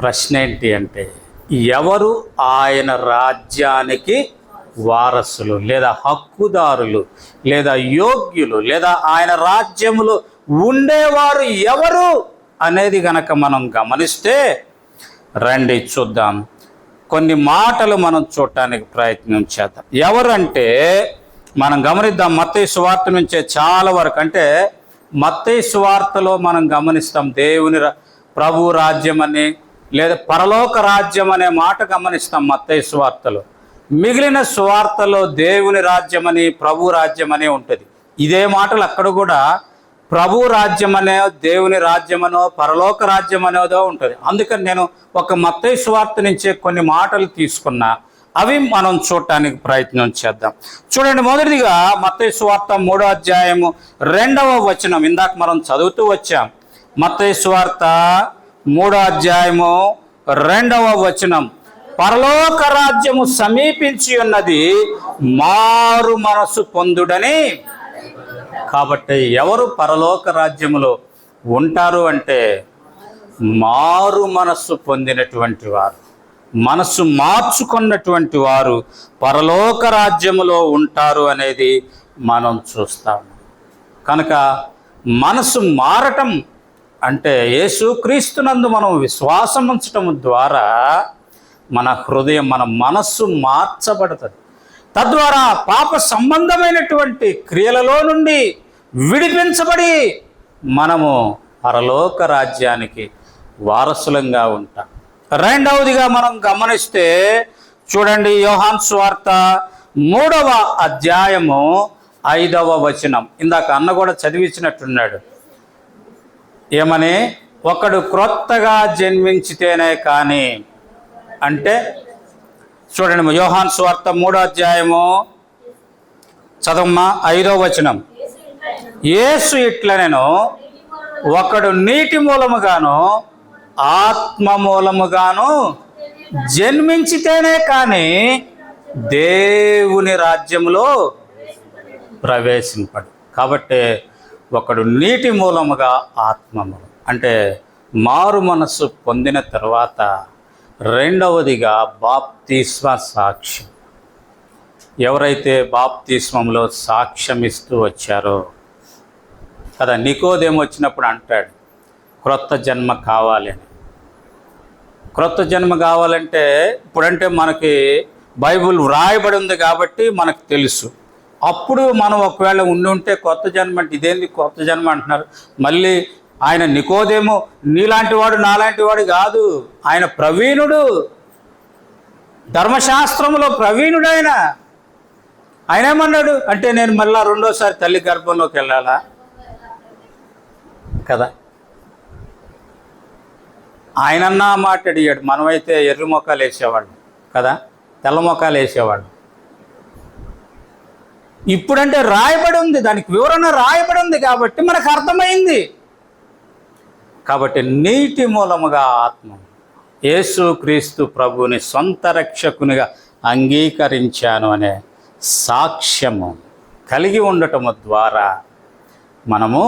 ప్రశ్న ఏంటి అంటే ఎవరు ఆయన రాజ్యానికి వారసులు లేదా హక్కుదారులు లేదా యోగ్యులు లేదా ఆయన రాజ్యములు ఉండేవారు ఎవరు అనేది గనక మనం గమనిస్తే రండి చూద్దాం. కొన్ని మాటలు మనం చూడటానికి ప్రయత్నం చేద్దాం. ఎవరంటే మనం గమనిద్దాం మత్తయ్య సువార్త నుంచే చాలా వరకు అంటే మత్తయ్య సువార్తలో మనం గమనిస్తాం దేవుని రా- ప్రభు రాజ్యం అని లేదా పరలోక రాజ్యం అనే మాట గమనిస్తాం మత్తయ్య సువార్తలో. మిగిలిన సువార్తలో దేవుని రాజ్యమని ప్రభు రాజ్యమని ఉంటుంది. ఇదే మాటలు అక్కడ కూడా ప్రభు రాజ్యమనే దేవుని రాజ్యమనో పరలోక రాజ్యం అనేదో ఉంటుంది. అందుకని నేను ఒక మత్తయ్య సువార్త నుంచే కొన్ని మాటలు తీసుకున్నా. అవి మనం చూడటానికి ప్రయత్నం చేద్దాం. చూడండి మొదటిదిగా మత్తయ్య సువార్త మూడో అధ్యాయము రెండవ వచనం. ఇందాక మనం చదువుతూ వచ్చాం. మత్తయ్య సువార్త మూడో అధ్యాయము రెండవ వచనం. పరలోక రాజ్యము సమీపించి ఉన్నది మారు మనసు పొందుడని. కాబట్టి ఎవరు పరలోక రాజ్యములో ఉంటారు అంటే మారు మనస్సు పొందినటువంటి వారు మనస్సు మార్చుకున్నటువంటి వారు పరలోక రాజ్యములో ఉంటారు అనేది మనం చూస్తాము. కనుక మనసు మారటం అంటే యేసుక్రీస్తునందు మనం విశ్వాసం ఉంచటం ద్వారా మన హృదయం మన మనస్సు మార్చబడుతుంది. తద్వారా పాప సంబంధమైనటువంటి క్రియలలో నుండి విడిపించబడి మనము పరలోక రాజ్యానికి వారసులంగా ఉంటాం. రెండవదిగా మనం గమనిస్తే చూడండి యోహాన్ స్వార్త మూడవ అధ్యాయము ఐదవ వచనం. ఇందాక అన్న కూడా చదివించినట్టున్నాడు. ఏమని? ఒకడు క్రొత్తగా జన్మించితేనే కానీ అంటే చూడండి యోహాన్ స్వార్థ మూడో అధ్యాయము చదవమ్మా ఐదో వచనం. యేసు ఇట్లనెను ఒకడు నీటి మూలముగాను ఆత్మ మూలముగాను జన్మించితేనే కానీ దేవుని రాజ్యములో ప్రవేశింపడు. కాబట్టి ఒకడు నీటి మూలముగా ఆత్మములు అంటే మారు మనస్సు పొందిన తర్వాత రెండవదిగా బాప్తిస్మ సాక్ష్యం. ఎవరైతే బాప్తిస్మంలో సాక్ష్యం ఇస్తూ వచ్చారో కదా నికోదేం వచ్చినప్పుడు అంటాడు క్రొత్త జన్మ కావాలని క్రొత్త జన్మ కావాలంటే ఇప్పుడంటే మనకి బైబుల్ వ్రాయబడి ఉంది కాబట్టి మనకు తెలుసు. అప్పుడు మనం ఒకవేళ ఉండి ఉంటే కొత్త జన్మ అంటే ఇదేంది కొత్త జన్మ అంటున్నారు. మళ్ళీ ఆయన నికోదేమో నీలాంటి వాడు నాలాంటి వాడు కాదు. ఆయన ప్రవీణుడు. ధర్మశాస్త్రంలో ప్రవీణుడు ఆయన ఆయన ఏమన్నాడు అంటే నేను మళ్ళా రెండోసారి తల్లి గర్భంలోకి వెళ్ళాలా? కదా. ఆయనన్నా మాట్లాడియాడు మనమైతే ఎర్రి మొక్కలు వేసేవాళ్ళు కదా. తెల్ల మొక్కలు వేసేవాళ్ళు ఇప్పుడంటే రాయబడి ఉంది దానికి వివరణ రాయబడి ఉంది కాబట్టి మనకు అర్థమైంది. కాబట్టి నీటి మూలముగా ఆత్మ యేసుక్రీస్తు ప్రభుని సొంత రక్షకునిగా అంగీకరించాను అనే సాక్ష్యము కలిగి ఉండటము ద్వారా మనము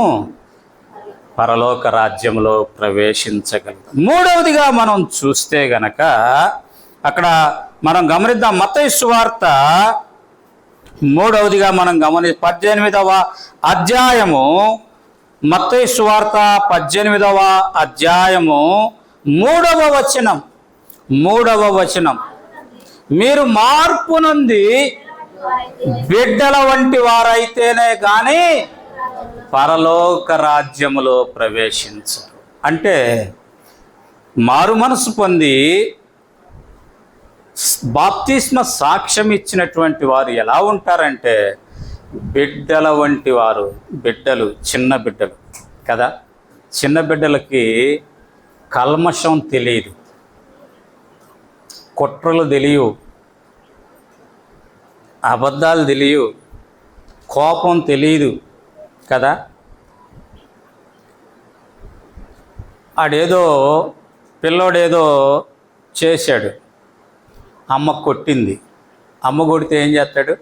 పరలోక రాజ్యంలో ప్రవేశించగలం మూడవదిగా మనం చూస్తే గనక అక్కడ మనం గమనిద్దాం మత వార్త మూడవదిగా మనం గమని పద్దెనిమిదవ అధ్యాయము మత్తయి సువార్త పద్దెనిమిదవ అధ్యాయము మూడవ వచనం మూడవ వచనం. మీరు మార్పు నుండి బిడ్డల వంటి వారైతేనే కానీ పరలోక రాజ్యములో ప్రవేశించరు. అంటే మారు మనసు పొంది బాప్తిస్మ సాక్ష్యం ఇచ్చినటువంటి వారు ఎలా ఉంటారంటే బిడ్డల వంటి వారు బిడ్డలు చిన్న బిడ్డలు కదా? చిన్న బిడ్డలకి కల్మషం తెలియదు. కుట్రలు తెలియవు. అబద్ధాలు తెలియవు. కోపం తెలియదు కదా? ఆడేదో పిల్లోడేదో చేశాడు. అమ్మ కొట్టింది. అమ్మ కొడితే ఏం చేస్తాడు?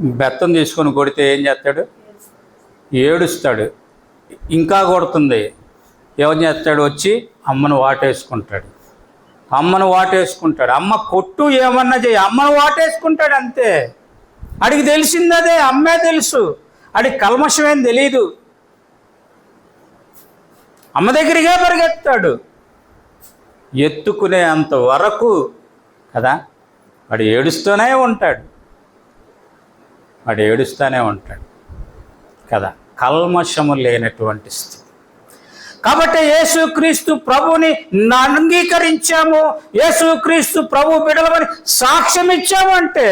బెత్తం తీసుకొని కొడితే ఏం చేస్తాడు? ఏడుస్తాడు. ఇంకా కొడుతుంది. ఏం చేస్తాడు? వచ్చి అమ్మను వాటేసుకుంటాడు. అమ్మను వాటేసుకుంటాడు. అమ్మ కొట్టు ఏమన్నా చేయి అమ్మను వాటేసుకుంటాడు అంతే. అడిగి తెలిసింది అదే. అమ్మే తెలుసు. అడి కల్మషమేం తెలియదు అమ్మ దగ్గరికే పరిగెత్తాడు. ఎత్తుకునే అంత వరకు కదా? వాడు ఏడుస్తూనే ఉంటాడు. వాడు ఏడుస్తూనే ఉంటాడు. కదా? కల్మషము లేనటువంటి స్థితి. కాబట్టి యేసుక్రీస్తు ప్రభుని అంగీకరించాము. యేసుక్రీస్తు ప్రభు బిడలమని సాక్ష్యం ఇచ్చాము అంటే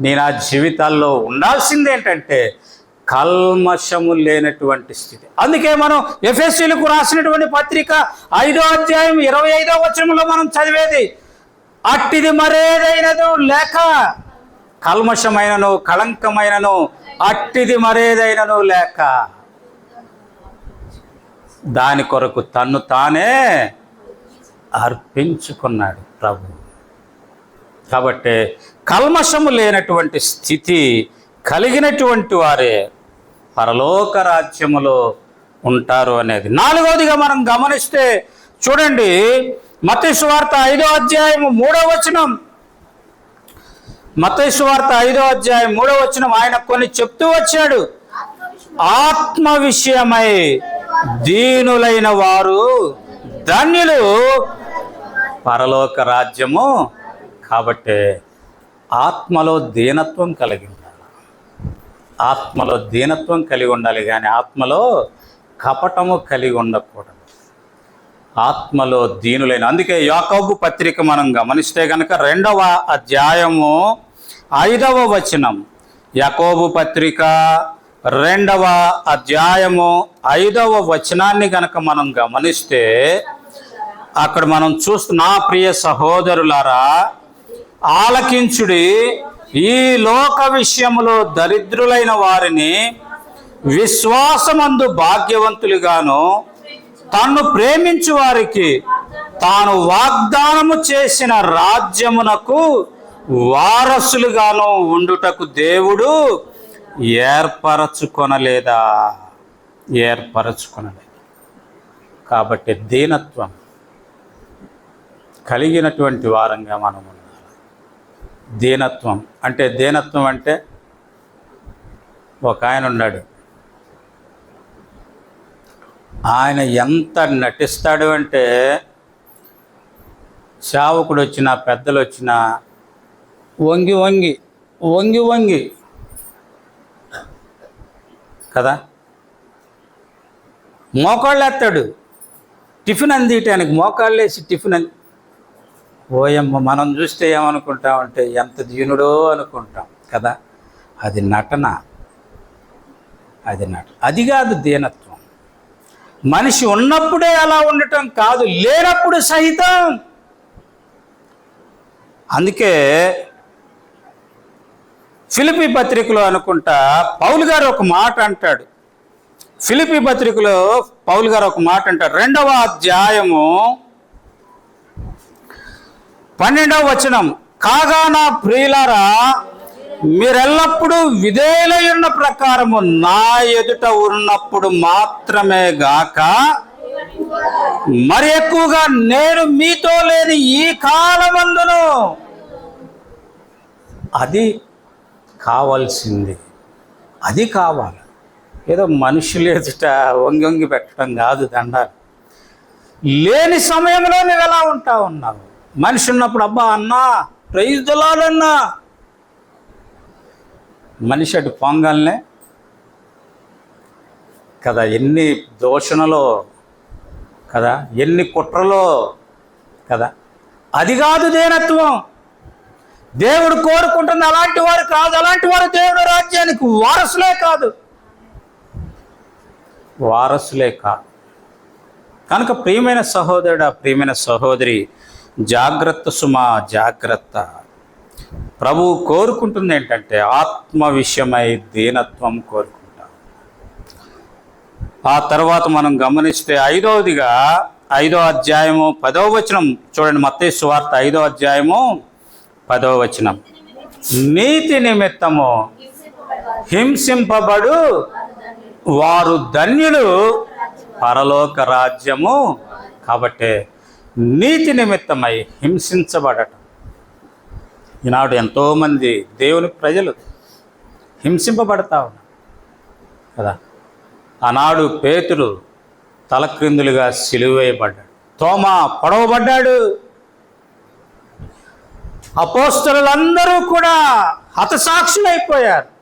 నేను ఆ జీవితాల్లో ఉండాల్సింది ఏంటంటే కల్మషము లేనటువంటి స్థితి. అందుకే మనం ఎఫ్ఎస్సీలకు రాసినటువంటి పత్రిక ఐదో అధ్యాయం ఇరవై ఐదో వచనంలో మనం చదివేది అట్టిది మరేదైనదో లేక కల్మషమైనను కళంకమైనను అట్టిది మరేదైనను లేక దాని కొరకు తన్ను తానే అర్పించుకున్నాడు ప్రభు. కాబట్టి కల్మషము లేనటువంటి స్థితి కలిగినటువంటి వారే పరలోక రాజ్యములో ఉంటారు అనేది. నాలుగవదిగా మనం గమనిస్తే చూడండి మతేశ్వార్త ఐదో అధ్యాయము మూడో వచనం. మతేశ్వార్త ఐదో అధ్యాయం మూడో వచనం ఆయన కొన్ని చెప్తూ వచ్చాడు. ఆత్మ విషయమై దీనులైన వారు ధన్యులు. పరలోక రాజ్యము కాబట్టి ఆత్మలో దీనత్వం కలిగి ఉండాలి. ఆత్మలో దీనత్వం కలిగి ఉండాలి కానీ ఆత్మలో కపటము కలిగి ఉండకూడదు. ఆత్మలో దీనులైన. అందుకే యాకోబు పత్రిక మనం గమనిస్తే కనుక రెండవ అధ్యాయము ఐదవ వచనం. యాకోబు పత్రిక రెండవ అధ్యాయము ఐదవ వచనాన్ని గనక మనం గమనిస్తే అక్కడ మనం చూస్తున్న నా ప్రియ సహోదరులారా ఆలకించుడి ఈ లోక విషయంలో దరిద్రులైన వారిని విశ్వాసమందు భాగ్యవంతులుగాను తన్ను ప్రేమించు వారికి తాను వాగ్దానము చేసిన రాజ్యమునకు వారసులుగాను ఉండుటకు దేవుడు ఏర్పరచుకొనలేదా? ఏర్పరచుకొనలేదు. కాబట్టి దీనత్వం కలిగినటువంటి వారంగా మనం ఉండాలి. దీనత్వం అంటే దీనత్వం అంటే ఒక ఆయన ఉన్నాడు. ఆయన ఎంత నటిస్తాడు అంటే సేవకుడు వచ్చిన పెద్దలు వచ్చిన వంగి వంగి వంగి వంగి కదా? మోకాళ్ళు ఎత్తాడు టిఫిన్ అందియటానికి మోకాళ్ళు వేసి టిఫిన్ అంది ఓయమ్మ మనం చూస్తే ఏమనుకుంటామంటే ఎంత దీనుడో అనుకుంటాం కదా? అది నటన. అది నటన అది కాదు దీనత్వం. మనిషి ఉన్నప్పుడే అలా ఉండటం కాదు లేనప్పుడు సహితం. అందుకే ఫిలిపి పత్రికలో అనుకుంటా పౌలు గారు ఒక మాట అంటాడు. ఫిలిపి పత్రికలో పౌలు గారు ఒక మాట అంటాడు. రెండవ అధ్యాయము పన్నెండవ వచనం కాగా నా ప్రియులారా మీరెల్లప్పుడూ విధేయులై ప్రకారము నా ఎదుట ఉన్నప్పుడు మాత్రమే గాక మరి ఎక్కువగా నేను మీతో లేని ఈ కాలమందును అది కావాల్సింది. అది కావాలి. ఏదో మనుషులు ఎదుట వంగి వంగి పెట్టడం కాదు దండాలు. లేని సమయంలో నువ్వు ఎలా ఉంటా ఉన్నావు మనిషి ఉన్నప్పుడు అబ్బా అన్నా ప్రైజ్లాడన్నా మనిషి అటు పొంగల్నే కదా ఎన్ని దోషణలో కదా ఎన్ని కుట్రలో కదా. అది కాదు దేనత్వం. దేవుడు కోరుకుంటున్న అలాంటి వారు కాదు అలాంటి వారు దేవుడు రాజ్యానికి వారసులే కాదు. వారసులే కాదు. కనుక ప్రియమైన సహోదరుడు ప్రియమైన సహోదరి జాగ్రత్త సుమా జాగ్రత్త. ప్రభువు కోరుకుంటుంది ఏంటంటే ఆత్మ విషయమై దీనత్వం కోరుకుంటాం. ఆ తర్వాత మనం గమనిస్తే ఐదవదిగా ఐదో అధ్యాయము పదవ వచనం చూడండి మత్తే సువార్త ఐదో అధ్యాయము పదవ వచనం. నీతి నిమిత్తము హింసింపబడు వారు ధన్యులు పరలోక రాజ్యము కాబట్టి నీతి నిమిత్తమై హింసించబడటం. ఈనాడు ఎంతోమంది దేవుని ప్రజలు హింసింపబడతా ఉన్నారు కదా. ఆనాడు పేతురు తలక్రిందులుగా సిలువేయబడ్డాడు. తోమా పొడవబడ్డాడు. అపోస్తలులందరూ కూడా హతసాక్షులైపోయారు.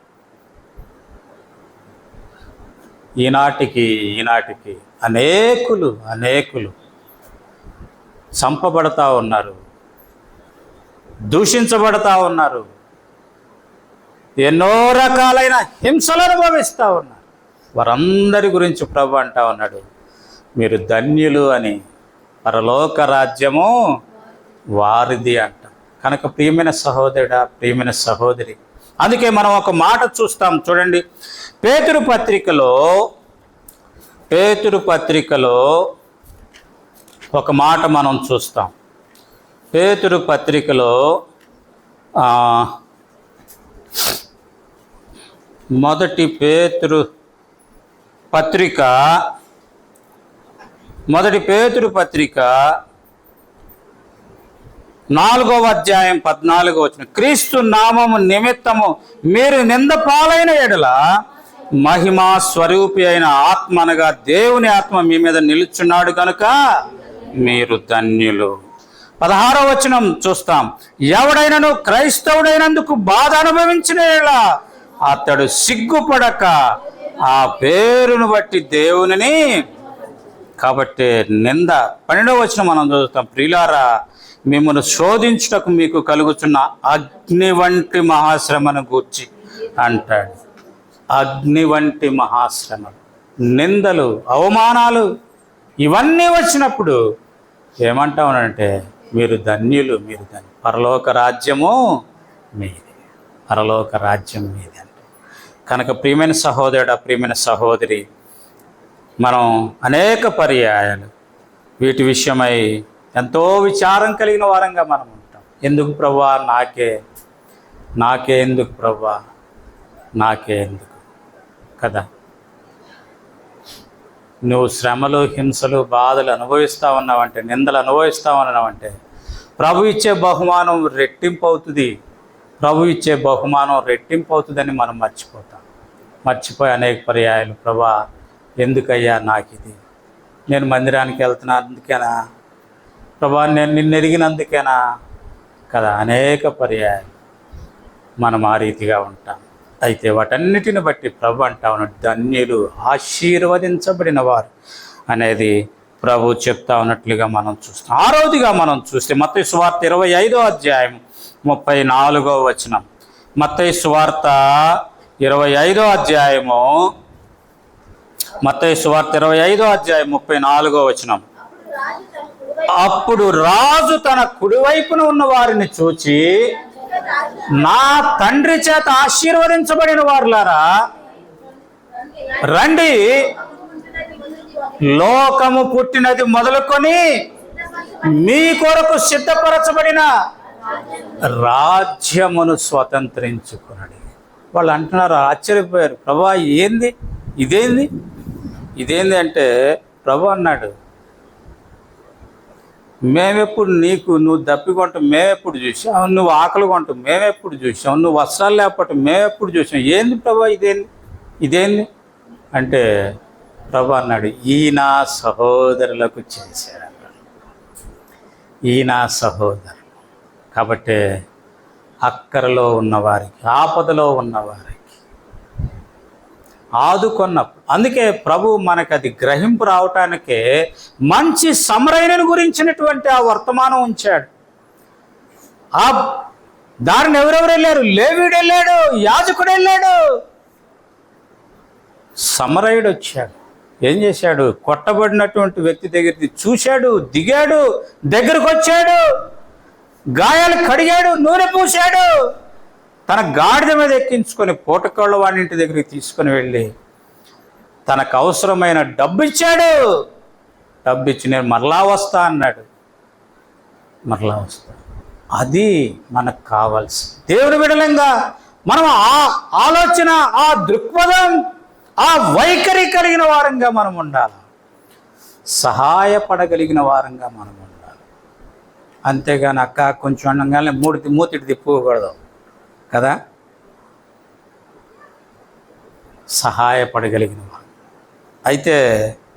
ఈనాటికి ఈనాటికి అనేకులు అనేకులు చంపబడతా ఉన్నారు. దూషించబడతా ఉన్నారు. ఎన్నో రకాలైన హింసలు అనుభవిస్తూ ఉన్నారు. వారందరి గురించి ప్రభు అంటా ఉన్నాడు. మీరు ధన్యులు అని పరలోక రాజ్యము వారిది అంట. కనుక ప్రియమైన సహోదరుడా ప్రియమైన సహోదరి అందుకే మనం ఒక మాట చూస్తాం చూడండి. పేతురు పత్రికలో పేతురు పత్రికలో ఒక మాట మనం చూస్తాం. పేతురు పత్రికలో మొదటి పేతురు పత్రిక మొదటి పేతురు పత్రిక నాలుగవ అధ్యాయం పద్నాలుగో వచ్చిన క్రీస్తు నామము నిమిత్తము మీరు నింద పాలైన ఎడల మహిమా స్వరూపి అయిన ఆత్మ అనగా దేవుని ఆత్మ మీ మీద నిలుచున్నాడు కనుక మీరు ధన్యులు. పదహారో వచనం చూస్తాం. ఎవడైనను క్రైస్తవుడైనందుకు బాధ అనుభవించిన అతడు సిగ్గుపడక ఆ పేరును బట్టి దేవునిని కాబట్టి నింద. పన్నెండవ వచ్చిన మనం చూస్తాం ప్రియులారా మిమ్మల్ని శోధించుటకు మీకు కలుగుతున్న అగ్ని వంటి మహాశ్రమను గూర్చి అంటాడు. అగ్ని వంటి మహాశ్రమలు నిందలు అవమానాలు ఇవన్నీ వచ్చినప్పుడు ఏమంటామనంటే మీరు ధన్యులు మీరు ధన్యు పరలోక రాజ్యము మీది. పరలోక రాజ్యం మీది అంటే. కనుక ప్రియమైన సహోదరుడు ప్రియమైన సహోదరి మనం అనేక పర్యాయాలు వీటి విషయమై ఎంతో విచారం కలిగిన వారంగా మనం ఉంటాం. ఎందుకు ప్రభా నాకే నాకే ఎందుకు ప్రభా నాకే ఎందుకు? కదా? నువ్వు శ్రమలు హింసలు బాధలు అనుభవిస్తా ఉన్నావంటే నిందలు అనుభవిస్తా ఉన్నావంటే ప్రభు ఇచ్చే బహుమానం రెట్టింపు అవుతుంది ప్రభు ఇచ్చే బహుమానం రెట్టింపు అవుతుందని మనం మర్చిపోతాం. మర్చిపోయి అనేక పర్యాయాలు ప్రభా ఎందుకయ్యా నాకు ఇది నేను మందిరానికి వెళ్తున్నందుకేనా? ప్రభా నేను నిన్ను ఎరిగినందుకేనా? కదా అనేక పర్యాయాలు మనం ఆ రీతిగా ఉంటాం. అయితే వాటన్నిటిని బట్టి ప్రభు అంటా ఉన్నాడు ధన్యులు ఆశీర్వదించబడిన వారు అనేది ప్రభు చెప్తా ఉన్నట్లుగా మనం చూస్తాం. రోజుగా మనం చూస్తే మత సువార్త ఇరవై ఐదో అధ్యాయం ముప్పై నాలుగో వచనం. మత సువార్త ఇరవై ఐదో అధ్యాయము మత సువార్త ఇరవై ఐదో అధ్యాయం ముప్పై నాలుగో వచనం. అప్పుడు రాజు తన కుడివైపున ఉన్న వారిని చూచి నా తండ్రి చేత ఆశీర్వదించబడిన వారులారా రండి. లోకము పుట్టినది మొదలుకొని మీ కొరకు సిద్ధపరచబడిన రాజ్యమును స్వతంత్రించుకున్నాడు వాళ్ళు అంటున్నారు ఆశ్చర్యపోయారు. ప్రభా ఏంది? ఇదేంది? ఇదేంది అంటే ప్రభు అన్నాడు మేమెప్పుడు నీకు నువ్వు దప్పికొంటాం మేమెప్పుడు చూసాం నువ్వు ఆకలి కొంటాం మేమెప్పుడు చూసాం నువ్వు వస్త్రాలు లేకపోవటం మేమెప్పుడు చూసాం. ఏంది ప్రభా ఇదేంది? ఇదేంది? అంటే ప్రభా అన్నాడు ఈ నా సహోదరులకు చేశాడు ఈయన ఈ నా కాబట్టి అక్కరలో ఉన్నవారికి ఆపదలో ఉన్నవారికి ఆదుకున్నప్పుడు అందుకే ప్రభు మనకు అది గ్రహింపు రావటానికే మంచి సమరైనను గురించినటువంటి ఆ వర్తమానం ఉంచాడు. ఆ దారిని ఎవరెవరు వెళ్ళారు లేవీడు వెళ్ళాడు యాజకుడు వెళ్ళాడు సమరయుడు వచ్చాడు ఏం చేశాడు? కొట్టబడినటువంటి వ్యక్తి దగ్గరికి చూశాడు దిగాడు దగ్గరకు వచ్చాడు గాయాలు కడిగాడు నూనె పూశాడు. తన గాడిద మీద ఎక్కించుకొని పూటకాళ్ళ వాడి ఇంటి దగ్గరికి తీసుకొని వెళ్ళి తనకు అవసరమైన డబ్బు ఇచ్చాడు. డబ్బు ఇచ్చి నేను మరలా వస్తా అన్నాడు. మరలా వస్తా. అది మనకు కావాల్సి దేవుని విడలంగా మనం ఆ ఆలోచన ఆ దృక్పథం ఆ వైఖరి కలిగిన వారంగా మనం ఉండాలి. సహాయపడగలిగిన వారంగా మనం ఉండాలి. అంతేగాని అక్క కొంచెం అండగానే మూడి మూతిటి తిప్పుకోకూడదు. కదా? సహాయపడగలిగిన వారు అయితే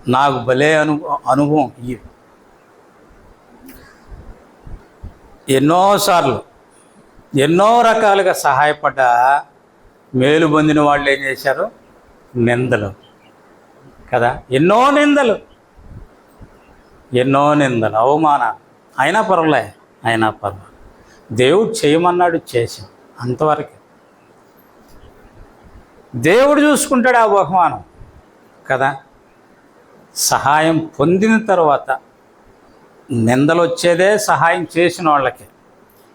నాకు భలే అనుభవం అనుభవం ఈ ఎన్నోసార్లు ఎన్నో రకాలుగా సహాయపడ్డ మేలు పొందిన వాళ్ళు ఏం చేశారు? నిందలు. కదా? ఎన్నో నిందలు. ఎన్నో నిందలు. అవమానాలు. అయినా పర్వాలే. అయినా పర్వాలేదు దేవుడు చేయమన్నాడు చేశాం అంతవరకు. దేవుడు చూసుకుంటాడు ఆ బహుమానం. కదా? సహాయం పొందిన తర్వాత నిందలు వచ్చేదే సహాయం చేసిన వాళ్ళకి.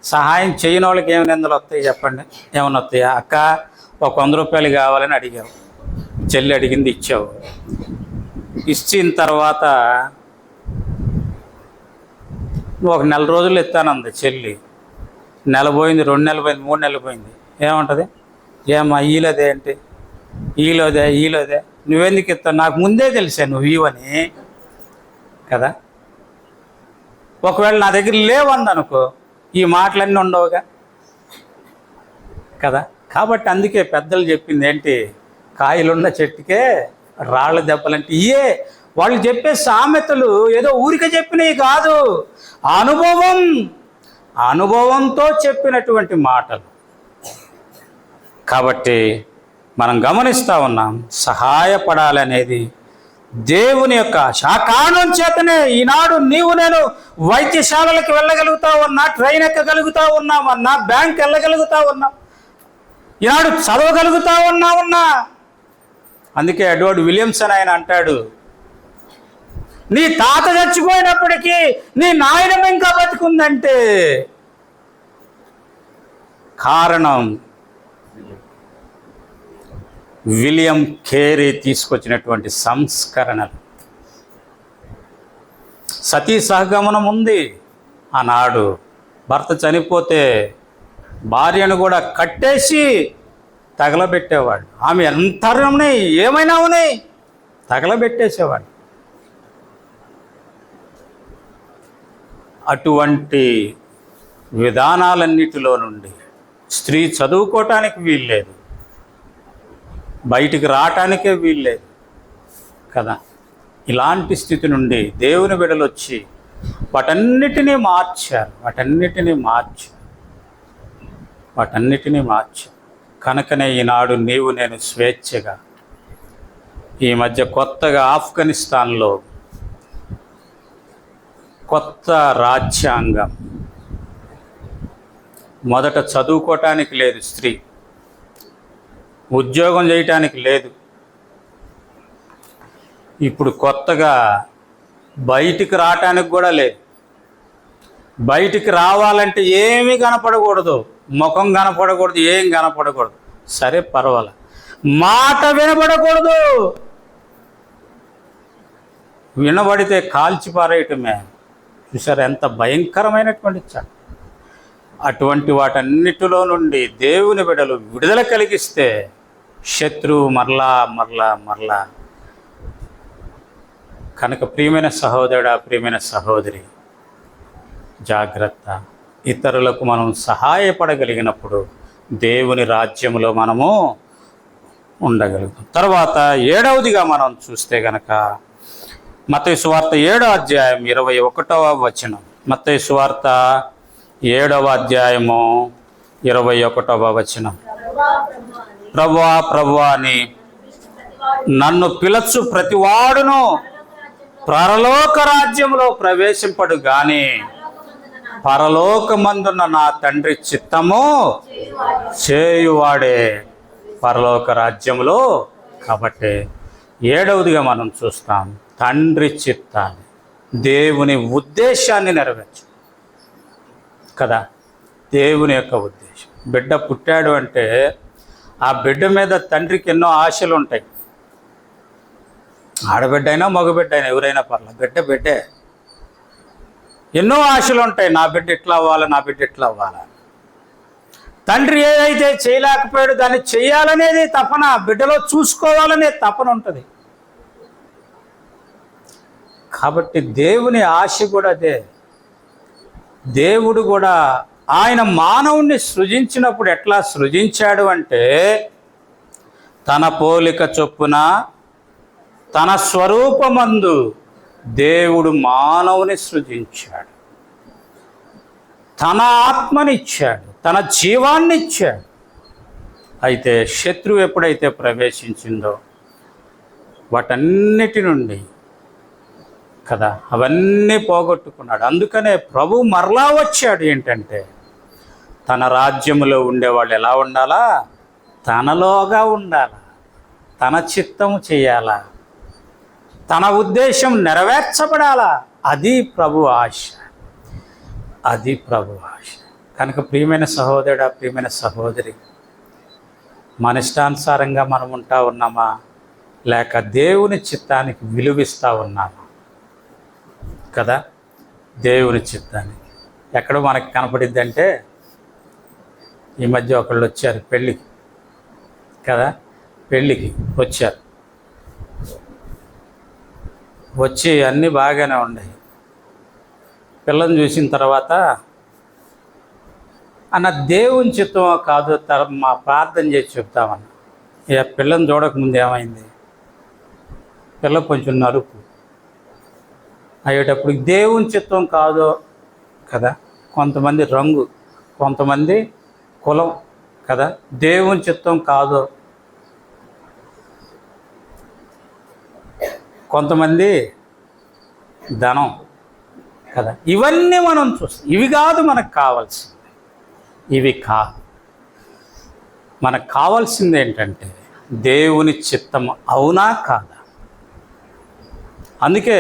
సహాయం చేయని వాళ్ళకి ఏమి నిందలు వస్తాయి చెప్పండి? ఏమైనా వస్తాయా అక్క ఒక వంద రూపాయలు కావాలని అడిగావు. చెల్లి అడిగింది ఇచ్చావు. ఇచ్చిన తర్వాత ఒక నెల రోజులు ఇస్తానంది చెల్లి. నెల పోయింది రెండు నెలలు పోయింది మూడు నెలలు పోయింది ఏముంటుంది? ఏమ్మా ఈలోదే ఏంటి ఈలోదే ఈలోదే. నువ్వెందుకు ఇస్తావు నాకు ముందే తెలిసా నువ్వు ఇవని కదా? ఒకవేళ నా దగ్గర లేవందనుకో ఈ మాటలన్నీ ఉండవుగా? కదా? కాబట్టి అందుకే పెద్దలు చెప్పింది ఏంటి? కాయలున్న చెట్టుకే రాళ్ళ దెబ్బలంటే ఇయే. వాళ్ళు చెప్పే సామెతలు ఏదో ఊరిక చెప్పినవి కాదు. అనుభవం అనుభవంతో చెప్పినటువంటి మాటలు. కాబట్టి మనం గమనిస్తూ ఉన్నాం సహాయపడాలనేది దేవుని యొక్క శాకాణం చేతనే ఈనాడు నీవు నేను వైద్యశాలలకు వెళ్ళగలుగుతా ఉన్నా ట్రైన్ ఎక్కగలుగుతా ఉన్నామన్నా బ్యాంక్ వెళ్ళగలుగుతా ఉన్నాం ఈనాడు చదవగలుగుతా ఉన్నా ఉన్నా. అందుకే ఎడ్వర్డ్ విలియమ్సన్ ఆయన అంటాడు నీ తాత చచ్చిపోయినప్పటికీ నీ నాయనం ఇంకా బతుకుందంటే. కారణం విలియం కేరీ తీసుకొచ్చినటువంటి సంస్కరణలు. సతీ సహగమనం ఉంది. ఆనాడు భర్త చనిపోతే భార్యను కూడా కట్టేసి తగలబెట్టేవాడు. ఆమె ఎంత ఏమైనా ఉన్నాయి? తగలబెట్టేసేవాడు. అటువంటి విధానాలన్నిటిలో నుండి స్త్రీ చదువుకోవటానికి వీల్లేదు. బయటికి రావటానికే వీల్లేదు కదా. ఇలాంటి స్థితి నుండి దేవుని బిడలొచ్చి వాటన్నిటినీ మార్చారు. వాటన్నిటినీ మార్చారు. వాటన్నిటినీ మార్చారు. కనుకనే ఈనాడు నీవు నేను స్వేచ్ఛగా ఈ మధ్య కొత్తగా ఆఫ్ఘనిస్తాన్లో కొత్త రాజ్యాంగం. మొదట చదువుకోవటానికి లేదు స్త్రీ. ఉద్యోగం చేయటానికి లేదు. ఇప్పుడు కొత్తగా బయటికి రావటానికి కూడా లేదు. బయటికి రావాలంటే ఏమీ కనపడకూడదు. ముఖం కనపడకూడదు ఏం కనపడకూడదు. సరే పర్వాలే. మాట వినపడకూడదు వినబడితే కాల్చి పారేయటమే చూసారు ఎంత భయంకరమైనటువంటి చట్టం అటువంటి వాటన్నిటిలో నుండి దేవుని బిడలు విడుదల కలిగిస్తే శత్రువు మరలా మరలా మరలా. కనుక ప్రియమైన సహోదరుడా ప్రియమైన సహోదరి జాగ్రత్త. ఇతరులకు మనం సహాయపడగలిగినప్పుడు దేవుని రాజ్యంలో మనము ఉండగలుగుతాం. తర్వాత ఏడవదిగా మనం చూస్తే గనక మత్తయి సువార్త ఏడో అధ్యాయం ఇరవై ఒకటవ వచనం. మత్తయి సువార్త ఏడవ అధ్యాయము ఇరవై ఒకటవ వచనం. ప్రవ్వా ప్రవ్వా అని నన్ను పిలచు ప్రతివాడును పరలోక రాజ్యంలో ప్రవేశింపడు గాని పరలోకమందున్న నా తండ్రి చిత్తము చేయువాడే పరలోక రాజ్యంలో కాబట్టి. ఏడవదిగా మనం చూస్తాం. తండ్రి చిత్తాన్ని దేవుని ఉద్దేశాన్ని నెరవేర్చు. కదా? దేవుని యొక్క ఉద్దేశం. బిడ్డ పుట్టాడు అంటే ఆ బిడ్డ మీద తండ్రికి ఎన్నో ఆశలు ఉంటాయి. ఆడబిడ్డ అయినా మగబిడ్డ అయినా ఎవరైనా పర్లేదు బిడ్డ బిడ్డే. ఎన్నో ఆశలు ఉంటాయి. నా బిడ్డ ఇట్లా అవ్వాలి నా బిడ్డ ఇట్లా అవ్వాలి. తండ్రి ఏదైతే చేయలేకపోయాడు దాన్ని చేయాలనేది తపన బిడ్డలో చూసుకోవాలనే తపన ఉంటుంది. కాబట్టి దేవుని ఆశ కూడా అదే. దేవుడు కూడా ఆయన మానవుణ్ణి సృజించినప్పుడు ఎట్లా సృజించాడు అంటే తన పోలిక చొప్పున తన స్వరూపమందు దేవుడు మానవుని సృజించాడు. తన ఆత్మనిచ్చాడు తన జీవాన్ని ఇచ్చాడు అయితే శత్రువు ఎప్పుడైతే ప్రవేశించిందో వాటన్నిటి నుండి కదా? అవన్నీ పోగొట్టుకున్నాడు. అందుకనే ప్రభు మరలా వచ్చాడు ఏంటంటే తన రాజ్యములో ఉండేవాళ్ళు ఎలా ఉండాలా? తనలోగా ఉండాలా? తన చిత్తము చేయాలా? తన ఉద్దేశం నెరవేర్చబడాలా? అది ప్రభు ఆశ. అది ప్రభు ఆశ. కనుక ప్రియమైన సహోదరుడు ప్రియమైన సహోదరి మన ఇష్టానుసారంగా మనం ఉంటా ఉన్నామా? లేక దేవుని చిత్తానికి విలువిస్తూ ఉన్నామా? కదా? దేవుని చిత్తానికి ఎక్కడో మనకి కనపడిద్ది అంటే ఈ మధ్య ఒకళ్ళు వచ్చారు పెళ్ళికి. కదా? పెళ్ళికి వచ్చారు. వచ్చి అన్నీ బాగానే ఉన్నాయి. పిల్లని చూసిన తర్వాత అన్న దేవుని చిత్తం కాదు తర మా ప్రార్థన చేసి చెప్తామన్న. ఇక పిల్లని చూడకముందు ఏమైంది? పిల్ల కొంచెం నలుపు. అయ్యేటప్పుడు దేవుని చిత్తం కాదో కదా? కొంతమంది రంగు కొంతమంది కులం కదా? దేవుని చిత్తం కాదో? కొంతమంది ధనం కదా? ఇవన్నీ మనం చూస్తాం. ఇవి కాదు మనకు కావాల్సింది. ఇవి కా మనకు కావాల్సింది ఏంటంటే దేవుని చిత్తం అవునా కాదా? అందుకే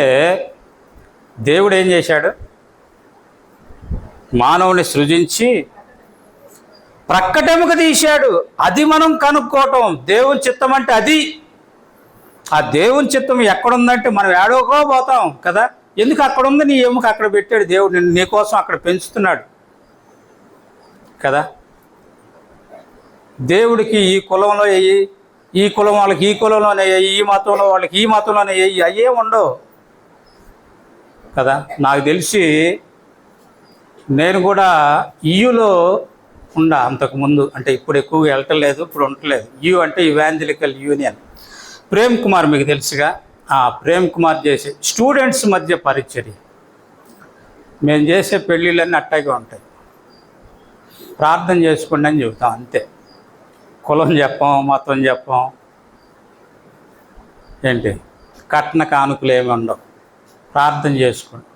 దేవుడు ఏం చేశాడు? మానవుని సృజించి ప్రక్కటెముక తీశాడు. అది మనం కనుక్కోవటం. దేవుని చిత్తం అంటే అది. ఆ దేవుని చిత్తం ఎక్కడుందంటే మనం ఏడోకో పోతాం కదా. ఎందుకు అక్కడ ఉంది నీ ఎముక అక్కడ పెట్టాడు దేవుడు నిన్ను నీకోసం అక్కడ పెంచుతున్నాడు కదా. దేవుడికి ఈ కులంలో అయ్యి ఈ కులం వాళ్ళకి ఈ కులంలోనే వెయ్యి ఈ మతంలో వాళ్ళకి ఈ మతంలోనే వెయ్యి అయ్యే ఉండవు. కదా? నాకు తెలిసి నేను కూడా ఇయులో ఉండా అంతకుముందు అంటే ఇప్పుడు ఎక్కువగా వెళ్ళటలేదు ఇప్పుడు ఉండలేదు యూ అంటే ఇవాంజలికల్ యూనియన్ ప్రేమ్ కుమార్ మీకు తెలుసుగా? ఆ ప్రేమ్ కుమార్ చేసే స్టూడెంట్స్ మధ్య పరిచర్య. మేము చేసే పెళ్ళిళ్ళన్నీ అట్టాగే ఉంటాయి. ప్రార్థన చేసుకోండి అని చెబుతాం అంతే. కులం చెప్పం మతం చెప్పం. ఏంటి? కట్న కానుకలు ఏమి ఉండవు. ప్రార్థన చేసుకోండి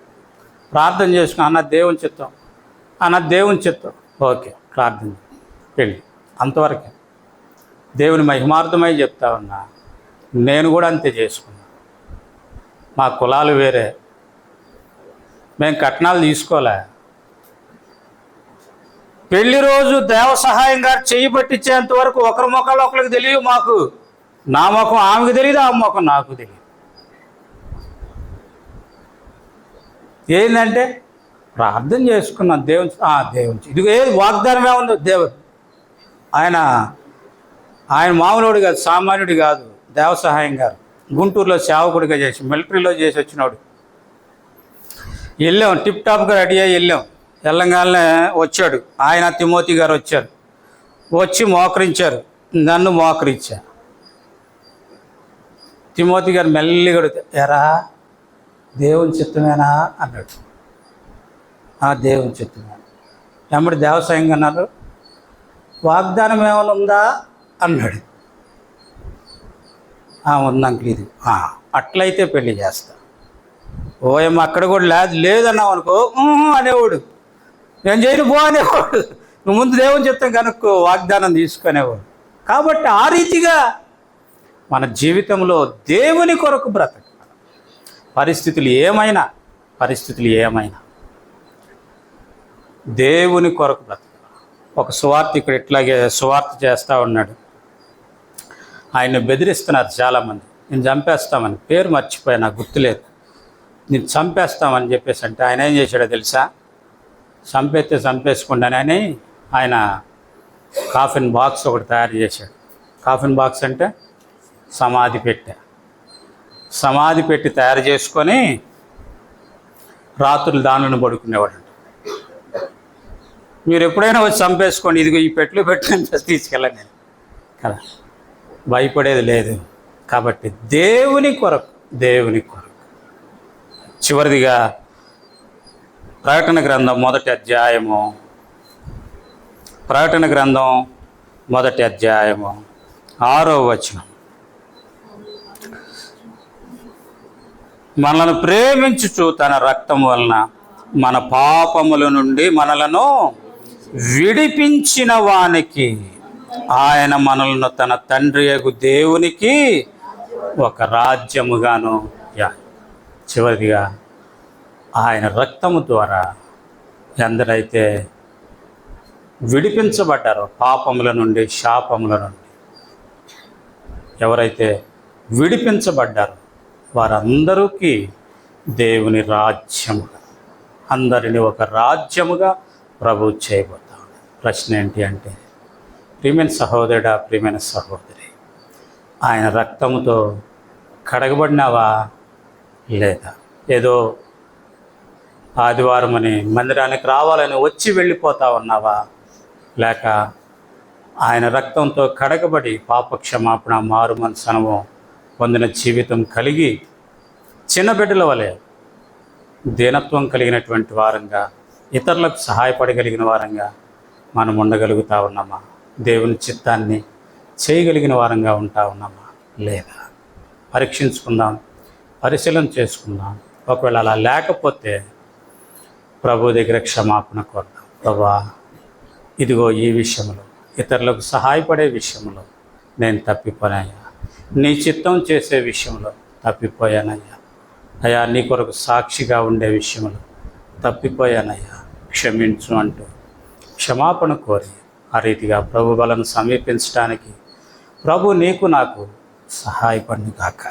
ప్రార్థన చేసుకుని అన్న దేవుని చిత్తం. అన్న దేవుని చిత్తం. ఓకే ప్రార్థన పెళ్ళి అంతవరకే. దేవుని మహిమార్థమై చెప్తా ఉన్నా నేను కూడా అంతే చేసుకున్నా. మా కులాలు వేరే. మేము కట్నాలు తీసుకోలే. పెళ్ళి రోజు దేవ సహాయం గారు చెయ్యి పట్టించేంత వరకు ఒకరి ముఖాలు ఒకరికి తెలియదు మాకు. నా ముఖం ఆమెకు తెలియదు ఆ ముఖం నాకు తెలియదు ఏంటంటే ప్రార్థన చేసుకున్నాం. దేవుని ఆ, దేవుని ఇది ఏ వాగ్దానం ఏముందో దేవుడు. ఆయన ఆయన మామూలుడు కాదు సామాన్యుడు కాదు. దేవ సహాయం గారు. గుంటూరులో సేవకుడిగా చేసి మిలిటరీలో చేసి వచ్చినాడు. వెళ్ళాం. టిప్ టాప్గా రెడీ అయ్యి వెళ్ళాం. వెళ్ళంగానే వచ్చాడు. ఆయన తిమోతి గారు వచ్చారు. వచ్చి మోకరించారు. నన్ను మోకరించారు. తిమోతి గారు మెల్లిగా ఎరా దేవుని చిత్తమేనా అన్నాడు. ఆ దేవుని చిత్తమే. ఎమ్మడి దేవసాయంగా అన్నారు. వాగ్దానం ఏమైనా ఉందా అన్నాడు. "ఆ, ఇది. అట్లయితే పెళ్ళి చేస్తా. ఓయమ్మ అక్కడ కూడా లేదు లేదన్నావు అనుకో అనేవాడు. నేను చేయను పో అనేవాడు. నువ్వు ముందు దేవుని చెప్తాం కనుక్కో వాగ్దానం తీసుకునేవాడు. కాబట్టి ఆ రీతిగా మన జీవితంలో దేవుని కొరకు బ్రతక. పరిస్థితులు ఏమైనా పరిస్థితులు ఏమైనా. దేవుని కొరకు బ్రతక ఒక సువార్త ఇక్కడ ఇట్లాగే సువార్త చేస్తూ ఉన్నాడు. ఆయన బెదిరిస్తున్నారు చాలామంది. నేను చంపేస్తామని. పేరు మర్చిపోయా నాకు గుర్తులేదు. నేను చంపేస్తామని చెప్పేసి అంటే ఆయన ఏం చేశాడో తెలుసా? చంపేస్తే చంపేసుకుంటానని ఆయన కాఫిన్ బాక్స్ ఒకటి తయారు చేశాడు. కాఫిన్ బాక్స్ అంటే సమాధి పెట్టా. సమాధి పెట్టి తయారు చేసుకొని రాత్రులు దానిని పడుకునేవాడు. మీరు ఎప్పుడైనా వచ్చి చంపేసుకోండి ఇదిగో ఈ పెట్లు పెట్టిన తీసుకెళ్ళండి నేను కదా? భయపడేది లేదు. కాబట్టి దేవుని కొరకు దేవుని కొరకు. చివరిదిగా ప్రకటన గ్రంథం మొదటి అధ్యాయము. ప్రకటన గ్రంథం మొదటి అధ్యాయము. ఆరో వచనం. మనలను ప్రేమించుచు తన రక్తం వలన మన పాపముల నుండి మనలను విడిపించిన వానికి ఆయన మనలను తన తండ్రి యగు దేవునికి ఒక రాజ్యముగాను యా చివరిగా ఆయన రక్తము ద్వారా ఎందరైతే విడిపించబడ్డారో పాపముల నుండి శాపముల నుండి ఎవరైతే విడిపించబడ్డారో వారందరికీ దేవుని రాజ్యముగా అందరిని ఒక రాజ్యముగా ప్రభు చేయబోతా ప్రశ్న ఏంటి అంటే ప్రియమైన సహోదరుడా ప్రియమైన సహోదరి ఆయన రక్తముతో కడగబడినావా లేదా? ఏదో ఆదివారం అని మందిరానికి రావాలని వచ్చి వెళ్ళిపోతా ఉన్నావా? లేక ఆయన రక్తంతో కడగబడి పాప క్షమాపణ మారు మనసనము పొందిన జీవితం కలిగి చిన్న బిడ్డల వలె దీనత్వం కలిగినటువంటి వారంగా ఇతరులకు సహాయపడగలిగిన వారంగా మనం ఉండగలుగుతా ఉన్నామా? దేవుని చిత్తాన్ని చేయగలిగిన వారంగా ఉంటా ఉన్నామా? లేదా? పరీక్షించుకుందాం పరిశీలన చేసుకుందాం. ఒకవేళ అలా లేకపోతే ప్రభు దగ్గర క్షమాపణ కోరుదాం. ప్రభా ఇదిగో ఈ విషయంలో ఇతరులకు సహాయపడే విషయంలో నేను తప్పిపోయాను నీ చిత్తం చేసే విషయంలో తప్పిపోయానయ్యా. అయ్యా నీ కొరకు సాక్షిగా ఉండే విషయంలో తప్పిపోయానయ్యా. క్షమించు అంటూ క్షమాపణ కోరి ఆ రీతిగా ప్రభు బలను సమీపించడానికి ప్రభు నీకు నాకు సహాయపడిన కాక